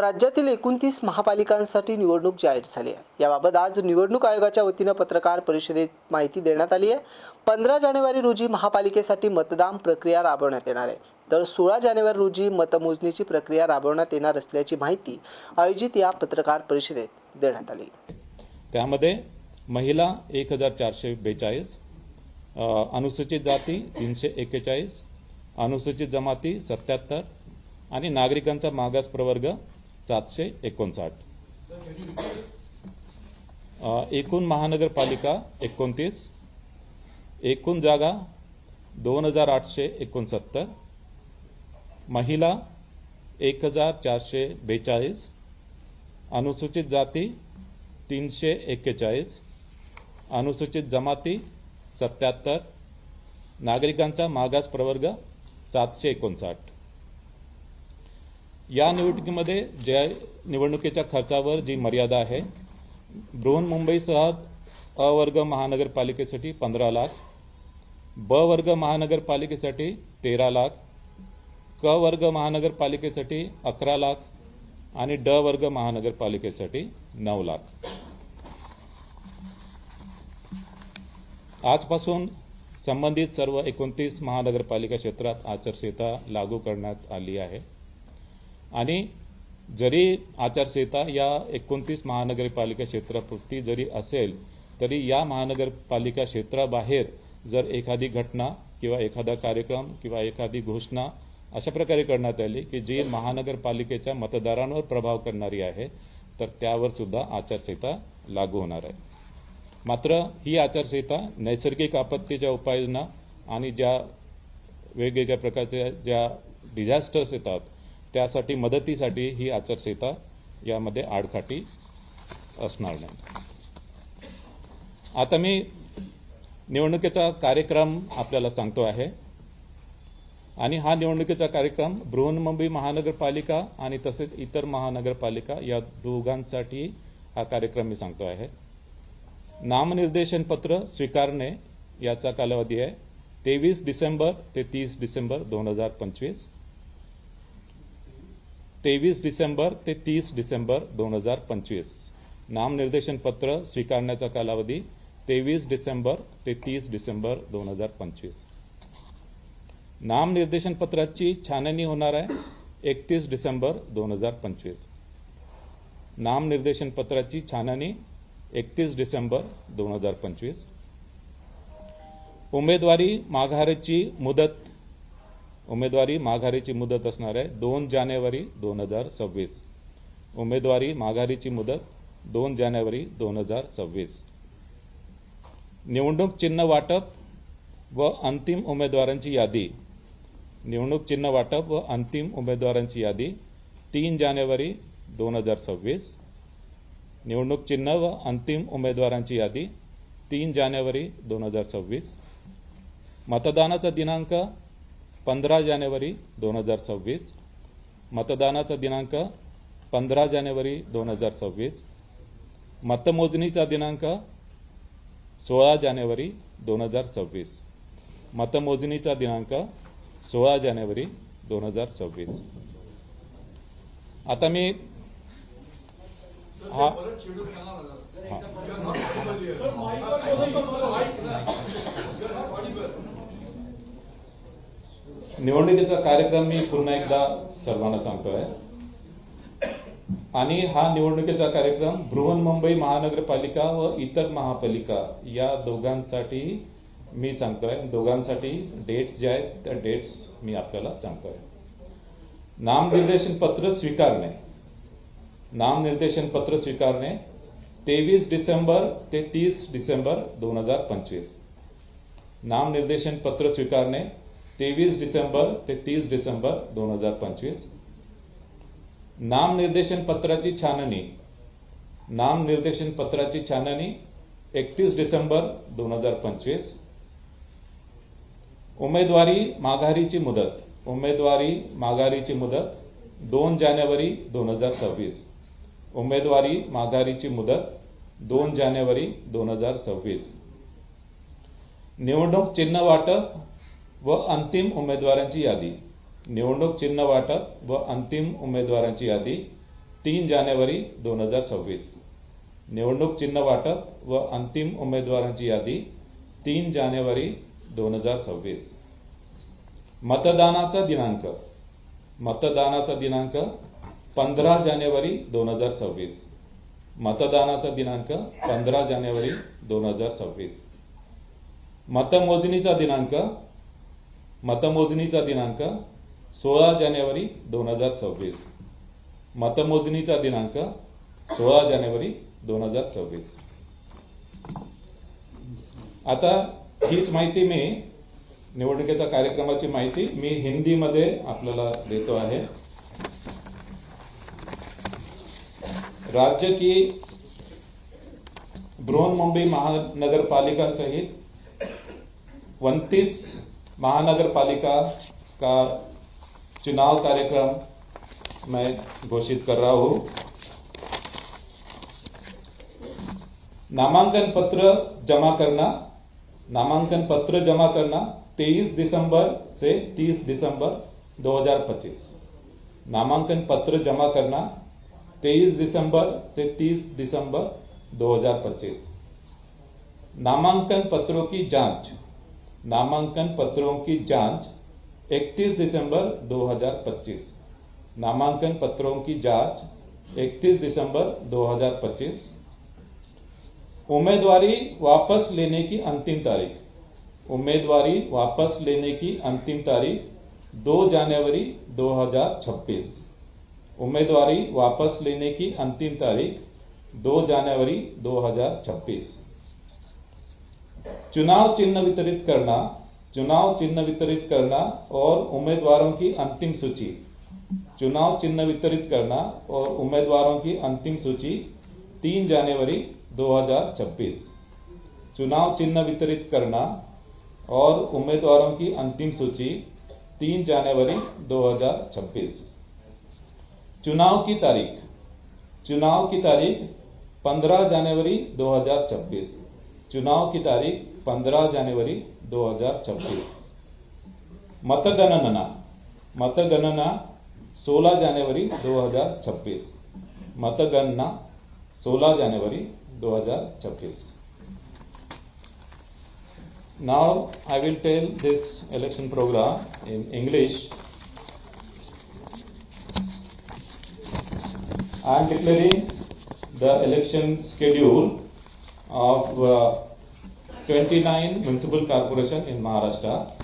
राज्यातील एकोणतीस महापालिकांसाठी निवडणूक जाहीर झाली आहे. याबाबत आज निवडणूक आयोगाच्या वतीनं पत्रकार परिषदेत माहिती देण्यात आली आहे. पंधरा जानेवारी रोजी महापालिकेसाठी मतदान प्रक्रिया राबवण्यात येणार आहे. तर सोळा जानेवारी रोजी मतमोजणीची प्रक्रिया राबवण्यात येणार असल्याची माहिती आयोजित या पत्रकार परिषदेत देण्यात आली. त्यामध्ये महिला एक हजार चारशे बेचाळीस अनुसूचित जाती तीनशे एक्केचाळीस अनुसूचित जमाती सत्याहत्तर आणि नागरिकांचा मागास प्रवर्ग सातशे एकोणसाठ. एकूण महानगरपालिका एकोणतीस एकूण जागा दोन हजार आठशे एकोणसत्तर महिला एक हजार चारशे बेचाळीस अनुसूचित जाती तीनशे एक्केचाळीस अनुसूचित जमाती सत्याहत्तर नागरिकांचा मागास प्रवर्ग सातशे एकोणसाठ. या निवडणुकीमध्ये ज्या निवडणुकीच्या खर्चावर जी मर्यादा आहे बृहन्मुंबईसह अ वर्ग महानगरपालिकेसाठी पंधरा लाख ब वर्ग महानगरपालिकेसाठी तेरा लाख क वर्ग महानगरपालिकेसाठी अकरा लाख आणि ड वर्ग महानगरपालिकेसाठी नऊ लाख. आजपासून संबंधित सर्व एकोणतीस महानगरपालिका क्षेत्रात आचारसंहिता लागू करण्यात आली आहे. आणि जरी आचारसंहिता या एकोणतीस महानगरपालिका क्षेत्रापुरती जरी असेल तरी या महानगरपालिका क्षेत्राबाहेर जर एखादी घटना किंवा एखादा कार्यक्रम किंवा एखादी घोषणा अशा प्रकारे करण्यात आली की जी महानगरपालिकेच्या मतदारांवर प्रभाव करणारी आहे तर त्यावर सुद्धा आचारसंहिता लागू होणार आहे. मात्र ही आचारसंहिता नैसर्गिक आपत्तीच्या उपाययोजना आणि ज्या वेगवेगळ्या प्रकारच्या ज्या डिझास्टर्स येतात त्यासाठी मदतीसाठी ही आचारसंहिता यामध्ये आडखाटी असणार नाही. आता मी निवडणुकीचा कार्यक्रम आपल्याला सांगतो आहे. आणि हा निवडणुकीचा कार्यक्रम बृहन्मुंबई महानगरपालिका आणि तसेच इतर महानगरपालिका या दोघांसाठी हा कार्यक्रम मी सांगतो आहे. नामनिर्देशन पत्र स्वीकारणे याचा कालावधी आहे. तेवीस डिसेंबर ते तीस डिसेंबर दोन हजार पंचवीस. तेवीस डिसेंबर ते तीस डिसेंबर दोन हजार पंचवीस. नामनिर्देशन पत्र स्वीकारण्याचा कालावधी तेवीस डिसेंबर ते तीस डिसेंबर दोन हजार पंचवीस. नामनिर्देशन पत्राची छाननी होणार आहे एकतीस डिसेंबर दोन हजार पंचवीस. नामनिर्देशन पत्राची छाननी एकतीस डिसेंबर दोन हजार पंचवीस. उमेदवारी माघारीची मुदत उमेदवारी माघारीची मुदत असणार आहे. दोन जानेवारी दोन हजार सव्वीस. उमेदवारी माघारीची मुदत दोन जानेवारी दोन हजार सव्वीस. निवडणूक चिन्ह वाटप व अंतिम उमेदवारांची यादी. निवडणूक चिन्ह वाटप व अंतिम उमेदवारांची यादी तीन जानेवारी दोन हजार सव्वीस. निवडणूक चिन्ह व अंतिम उमेदवारांची यादी तीन जानेवारी दोन हजार सव्वीस. मतदानाचा दिनांक पंधरा जानेवारी दोन हजार सव्वीस. मतदानाचा दिनांक पंधरा जानेवारी दोन हजार सव्वीस. मतमोजणीचा दिनांक सोळा जानेवारी दोन हजार सव्वीस. मतमोजणीचा दिनांक सोळा जानेवारी दोन हजार सव्वीस. आता मी हा निवडणुकीचा कार्यक्रम मी पुन्हा एकदा सर्वांना सांगतोय. आणि हा निवडणुकीचा कार्यक्रम बृहन्मुंबई महानगरपालिका व इतर महापालिका या दोघांसाठी मी सांगतोय. दोघांसाठी डेट्स जे आहेत त्या डेट्स मी आपल्याला सांगतोय. नामनिर्देशन पत्र स्वीकारणे. नामनिर्देशन पत्र स्वीकारणे तेवीस डिसेंबर ते तीस डिसेंबर दोन हजार पंचवीस. नामनिर्देशन पत्र स्वीकारणे तेवीस डिसेंबर ते तीस डिसेंबर दोन हजार पंचवीस. नामनिर्देशन पत्राची छाननी. नामनिर्देशन पत्राची छाननी एकतीस डिसेंबर दोन हजार पंचवीस. उमेदवारी माघारीची मुदत. उमेदवारी माघारीची मुदत दोन जानेवारी दोन हजार सव्वीस. उमेदवारी माघारीची मुदत दोन जानेवारी दोन हजार सव्वीस. निवडणूक चिन्ह वाटप व अंतिम उमेदवारांची यादी. निवडणूक चिन्ह वाटप व अंतिम उमेदवारांची यादी तीन जानेवारी दोन हजार सव्वीस. निवडणूक चिन्ह वाटप व अंतिम उमेदवारांची यादी तीन जानेवारी दोन हजार सव्वीस. मतदानाचा दिनांक. मतदानाचा दिनांक पंधरा जानेवारी दोन हजार सव्वीस. मतदानाचा दिनांक पंधरा जानेवारी दोन हजार सव्वीस. मतमोजणीचा दिनांक मतमोजणीचा दिनांक सोळा जानेवारी दोन हजार सव्वीस. मतमोजणीचा दिनांक सोळा जानेवारी दोन हजार सव्वीस. आता हीच माहिती मी निवडणुकीच्या कार्यक्रमाची माहिती मी हिंदीमध्ये आपल्याला देतो आहे. राज्य की बृहन्मुंबई महानगर पालिका सहित उनतीस महानगर पालिका का चुनाव कार्यक्रम मैं घोषित कर रहा हूँ। नामांकन पत्र जमा करना, नामांकन पत्र जमा करना 23 दिसंबर से 30 दिसंबर 2025 नामांकन पत्र जमा करना 23 दिसंबर से 30 दिसंबर 2025 नामांकन पत्रों की जाँच। नामांकन पत्रों की जाँच 31 दिसंबर 2025 नामांकन पत्रों की जाँच 31 दिसंबर 2025 उम्मीदवारी वापस लेने की अंतिम तारीख। उम्मीदवारी वापस लेने की अंतिम तारीख 2 जनवरी 2026 उम्मीदवारी वापस लेने की अंतिम तारीख 2 जनवरी 2026 चुनाव चिन्ह वितरित करना, चुनाव चिन्ह वितरित करना और उम्मीदवारों की अंतिम सूची। चुनाव चिन्ह वितरित करना और उम्मीदवारों की अंतिम सूची 3 जनवरी 2026 चुनाव चिन्ह वितरित करना और उम्मीदवारों की अंतिम सूची 3 जनवरी 2026 चुनाव की तारीख। चुनाव की तारीख 15 जनवरी 2026 चुनाव की तारीख 15 जनवरी 2026 मतगणना मतगणना 16 जनवरी 2026 मतगणना 16 जनवरी 2026 Now I will tell this election program in English. I am declaring the election schedule of uh, 29 municipal corporation in Maharashtra